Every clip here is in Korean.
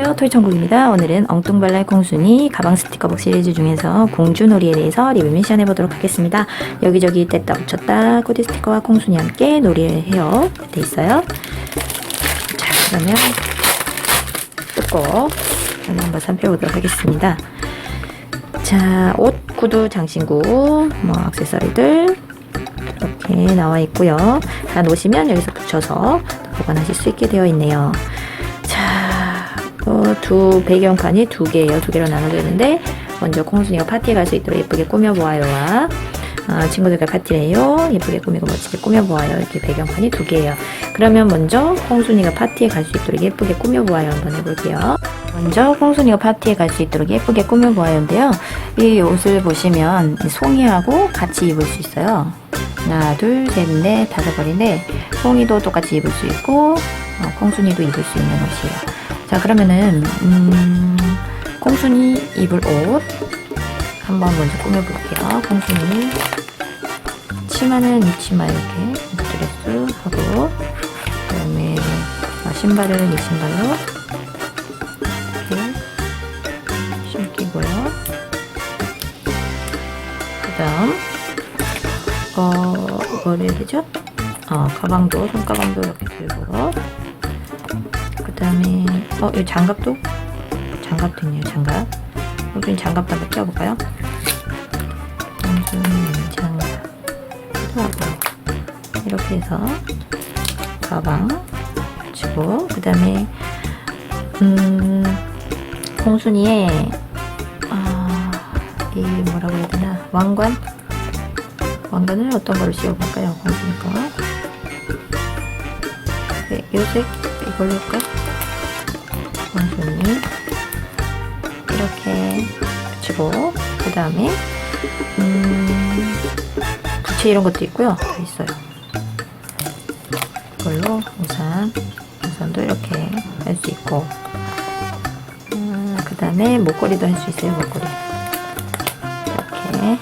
안녕하세요. 토이천국입니다. 오늘은 엉뚱발랄 콩순이 가방 스티커북 시리즈 중에서 공주놀이에 대해서 리뷰 미션 해보도록 하겠습니다. 여기저기 뗐다 붙였다 코디 스티커와 콩순이 함께 놀이를 해요. 돼 있어요. 자 그러면 하나 한번 살펴보도록 하겠습니다. 자 옷, 구두, 장신구 뭐 액세서리들 이렇게 나와 있고요. 다 놓으시면 여기서 붙여서 보관하실 수 있게 되어 있네요. 자, 어, 두 배경판이 두 개예요. 두 개로 나눠져 있는데 먼저 콩순이가 파티에 갈 수 있도록 예쁘게 꾸며보아요와 어, 친구들과 파티를 해요. 예쁘게 꾸미고 멋지게 꾸며보아요. 이렇게 배경판이 두 개예요. 그러면 먼저 콩순이가 파티에 갈 수 있도록 예쁘게 꾸며보아요. 한번 해볼게요. 먼저 콩순이가 파티에 갈 수 있도록 예쁘게 꾸며보아요인데요. 이 옷을 보시면 송이하고 같이 입을 수 있어요. 하나, 둘, 셋, 넷, 다섯 벌인데 송이도 똑같이 입을 수 있고 어, 콩순이도 입을 수 있는 옷이에요. 자 그러면은 음, 콩순이 입을 옷 한번 먼저 꾸며볼게요. 콩순이 치마는 이 치마 이렇게 드레스 하고 그다음에 어, 신발은 이 신발로 이렇게 신기고요. 그다음 어 해야 되죠? 어 가방도 손가방도 이렇게 들고 그 다음에 어, 이 장갑도? 장갑도 있네요 장갑. 여긴 장갑도 한번 껴볼까요? 음, 장갑. 하고 이렇게 해서 가방 붙이고 그 다음에 음 공순이의 아, 이 뭐라고 해야 되나? 왕관? 왕관을 어떤 걸로 씌워볼까요? 공순이가 네, 요색 이걸로 할까? 원순이 이렇게 붙이고 그 다음에 음, 부채 이런 것도 있고요. 다 있어요. 이걸로 우산 우산도 이렇게 할 수 있고 음, 그 다음에 목걸이도 할 수 있어요 목걸이. 이렇게.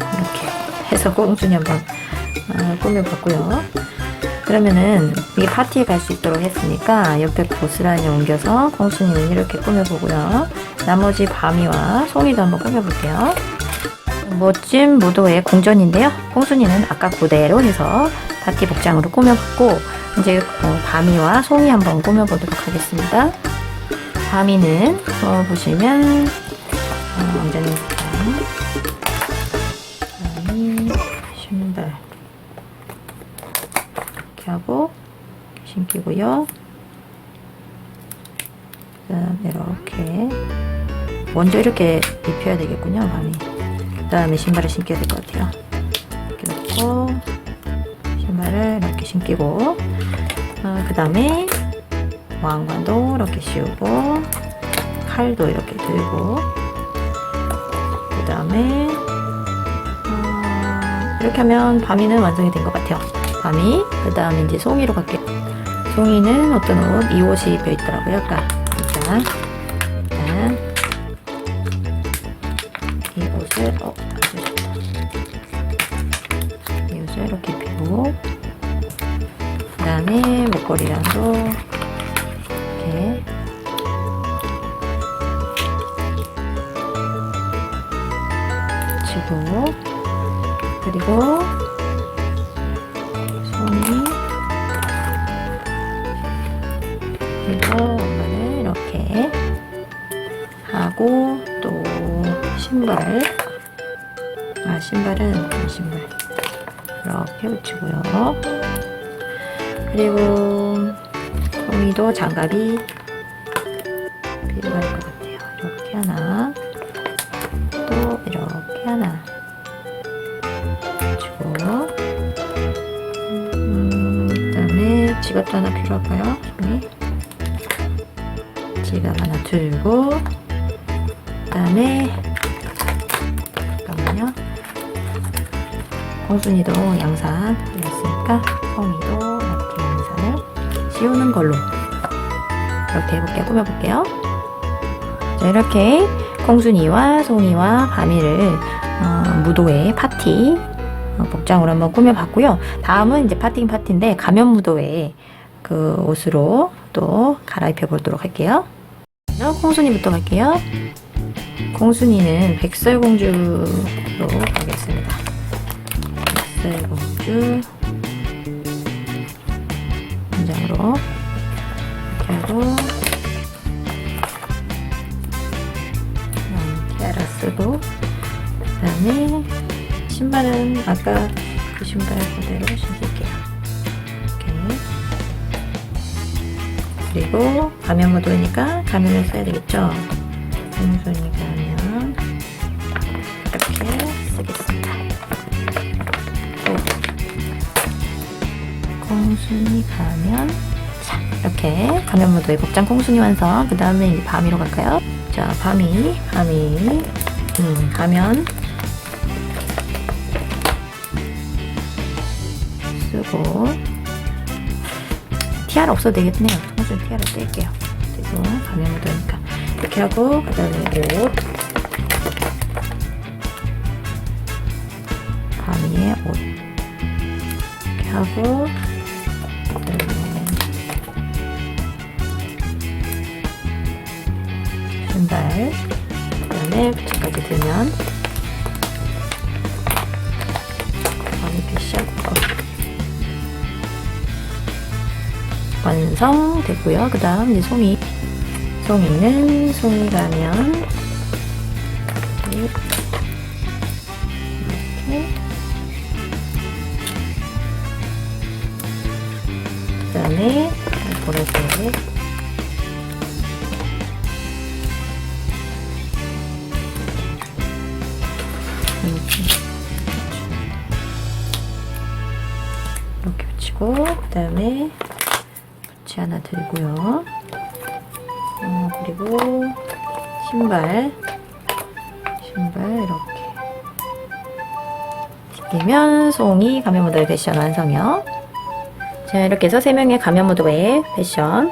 이렇게 해서 꽁순이 한번 아, 꾸며봤고요 그러면은 이게 파티에 갈 수 있도록 했으니까 옆에 고스란히 옮겨서 콩순이는 이렇게 꾸며보고요. 나머지 바미와 송이도 한번 꾸며볼게요. 멋진 무도의 궁전인데요. 콩순이는 아까 그대로 해서 파티 복장으로 꾸며봤고 이제 어, 바미와 송이 한번 꾸며보도록 하겠습니다. 바미는 어, 보시면 신기고요. 그다음 이렇게 먼저 이렇게 입혀야 되겠군요, 밤이. 그다음에 신발을 신겨야 될 것 같아요. 이렇게 놓고 신발을 이렇게 신기고 어, 그다음에 왕관도 이렇게 씌우고 칼도 이렇게 들고 그 다음에 어, 이렇게 하면 밤이는 완성이 된 것 같아요. 밤이 그 다음에 이제 송이로 갈게요. 송이는 어떤 옷? 이 옷이 입혀 있더라고요. 아까 일단 일단 이 옷을 어. 이 옷을 이렇게 입히고 그 다음에 목걸이랑도 이렇게 붙이고 그리고 그리고 엄마를 이렇게 하고 또 신발. 아 신발은 이 신발. 이렇게 붙이고요. 그리고 송이도 장갑이 필요할 것 같아요. 이렇게 하나. 또 이렇게 하나. 붙이고. 음, 그 다음에 지갑도 하나 필요할까요? 손이 지갑 하나 들고 그다음에 잠깐만요. 공순이도 양산 되었으니까 송이도 이렇게 양산을 씌우는 걸로 이렇게 해볼게요. 꾸며볼게요. 자 이렇게 콩순이와 송이와 바미를 어, 무도회 파티 어, 복장으로 한번 꾸며봤고요. 다음은 이제 파티긴 파티인데 가면 무도회 그 옷으로 또 갈아입혀 보도록 할게요. 먼저 콩순이부터 갈게요. 콩순이는 백설공주로 가겠습니다. 백설공주 그리고 가면 모드니까 가면을 써야 되겠죠. 콩순이 가면 이렇게 쓰겠습니다. 또 콩순이 가면 자 이렇게 가면 모드의 복장 콩순이 완성. 그 다음에 이제 밤이로 갈까요? 자 밤이 밤이 음 가면 쓰고 티아라 없어도 되겠네요. 콩순이 티아라 뗄게요. 그리고 가면 모드니까. 이렇게 하고 그 다음에 옷 밤이의 옷. 이렇게 하고 신발. 그 다음에 부츠까지 들면 완성됐고요. 그 다음 이제 송이 송이는 송이 가면 이렇게 그 다음에 보라색 이렇게 이렇게 붙이고 그 다음에 부치 하나 들고요. 어, 그리고 신발. 신발 이렇게. 뒷면 송이 가면 모델 패션 완성이요 자 이렇게 해서 3명의 가면 모드의 패션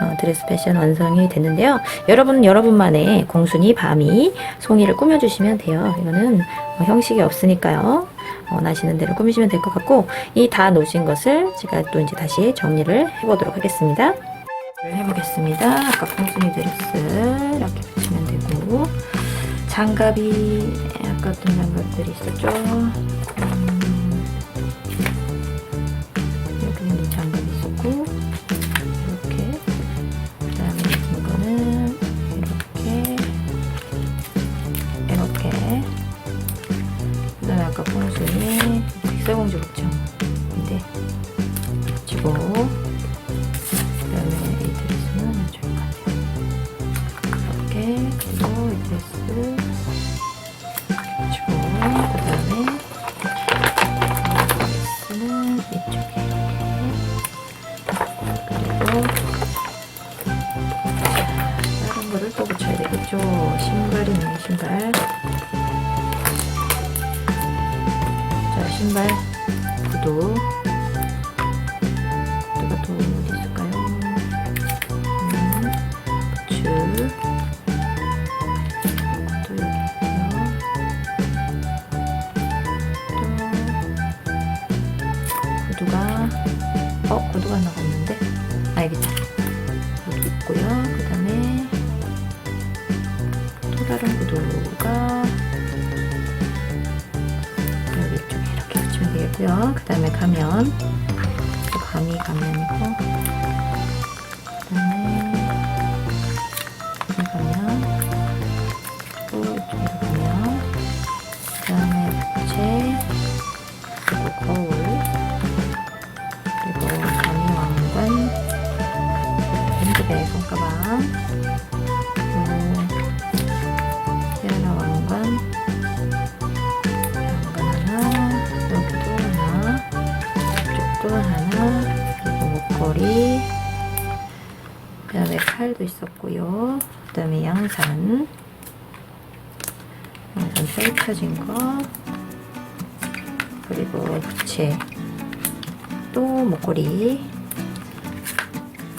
어, 드레스 패션 완성이 됐는데요. 여러분 여러분만의 공순이 밤이 송이를 꾸며주시면 돼요. 이거는 뭐 형식이 없으니까요 원하시는 대로 꾸미시면 될 것 같고 이 다 놓으신 것을 제가 또 이제 다시 정리를 해보도록 하겠습니다. 해보겠습니다. 아까 공순이 드레스 이렇게 붙이면 되고 장갑이 아까 어떤 장갑들이 있었죠 구두. 구두가 또 어디 있을까요? 음, 부츠. 또 여기 있고요. 또 구두가 어, 구두가 없는데? 아, 여기 있고요. 되겠고요. 그 다음에 가면 또 감이 가면이고 그리고 목걸이. 그 다음에 칼도 있었고요. 그 다음에 양산. 양산 펼쳐진 거. 그리고 부채. 또 목걸이.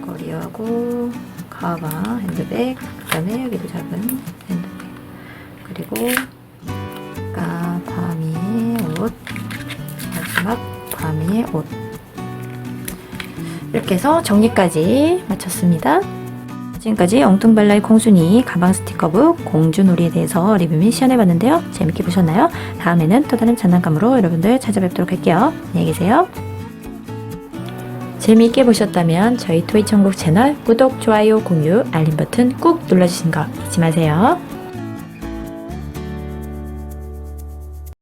목걸이하고 가방, 핸드백, 그 다음에 여기도 작은 핸드백. 그리고 아까 밤이의 옷. 마지막 밤이의 옷 이렇게 해서 정리까지 마쳤습니다. 지금까지 엉뚱발라의 콩순이 가방 스티커북 공주놀이에 대해서 리뷰 및 시연해봤는데요. 재밌게 보셨나요? 다음에는 또 다른 장난감으로 여러분들 찾아뵙도록 할게요. 안녕히 계세요. 재미있게 보셨다면 저희 토이천국 채널 구독, 좋아요, 공유, 알림 버튼 꾹 눌러주신 거 잊지 마세요.